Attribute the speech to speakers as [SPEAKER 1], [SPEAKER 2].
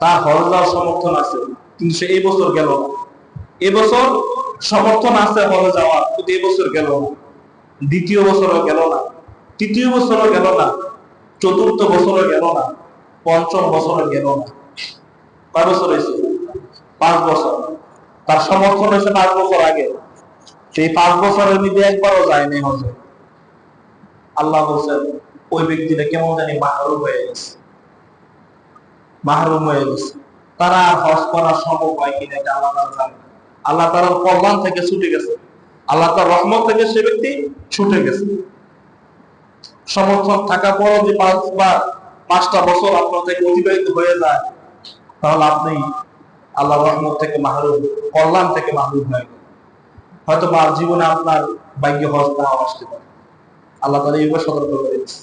[SPEAKER 1] তার হজ যাওয়ার সমর্থন আছে। কিন্তু সে এই বছর গেল। না এবছর সমর্থন আছে হজে যাওয়ার, কিন্তু এবছর গেল না। দ্বিতীয় বছরও গেল না। তৃতীয় বছরও গেল না। চতুর্থ বছরও গেল না। পঞ্চম বছরও গেল না। কয় বছর হয়েছে? পাঁচ বছর। তার সমর্থন হয়েছে পাঁচ বছর আগে। সেই পাঁচ বছরের মধ্যে একবারও যায়নি হজে আল্লাহ বলছেন, ওই ব্যক্তিটা কেমন জানি মাহরুম হয়ে গেছে। মাহরুম হয়ে গেছে। তারা হজ করা সম্ভব হয় কিনা এটা আল্লাহ তাআলা জানেন আল্লাহ তাআলার কল্যাণ থেকে ছুটে গেছে। আল্লাহ তার রহমত থেকে সে ব্যক্তি ছুটে গেছে। সমর্থন থাকা পরও যে পাঁচবার পাঁচটা বছর আপনার থেকে অতিবাহিত হয়ে যায়, তাহলে আপনি আল্লাহ রহমত থেকে মাহরুম, কল্যাণ থেকে মাহরুম হয়ে গেলেন। হয়তো বা জীবনে আপনার ভাগ্য হজ নাও আসতে পারে। আল্লাহ তালা এইভাবে সতর্ক করে দিচ্ছে